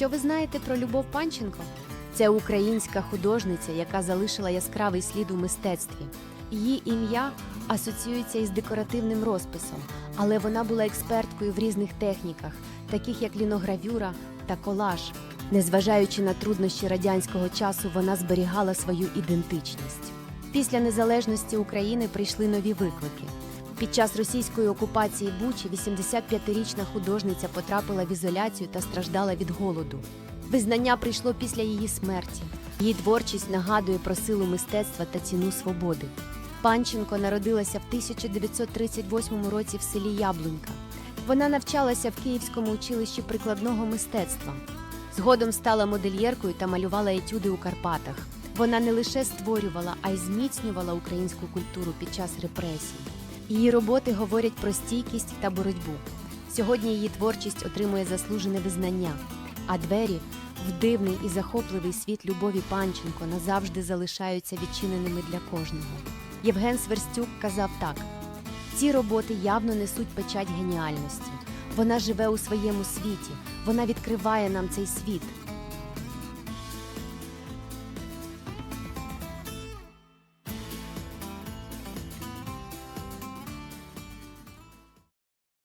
Що ви знаєте про Любов Панченко? Це українська художниця, яка залишила яскравий слід у мистецтві. Її ім'я асоціюється із декоративним розписом, але вона була експерткою в різних техніках, таких як ліногравюра та колаж. Незважаючи на труднощі радянського часу, вона зберігала свою ідентичність. Після незалежності України прийшли нові виклики. Під час російської окупації Бучі 85-річна художниця потрапила в ізоляцію та страждала від голоду. Визнання прийшло після її смерті. Її творчість нагадує про силу мистецтва та ціну свободи. Панченко народилася в 1938 році в селі Яблунька. Вона навчалася в Київському училищі прикладного мистецтва. Згодом стала модельєркою та малювала етюди у Карпатах. Вона не лише створювала, а й зміцнювала українську культуру під час репресій. Її роботи говорять про стійкість та боротьбу. Сьогодні її творчість отримує заслужене визнання, а двері в дивний і захопливий світ Любові Панченко назавжди залишаються відчиненими для кожного. Євген Сверстюк казав так: ці роботи явно несуть печать геніальності. Вона живе у своєму світі, вона відкриває нам цей світ.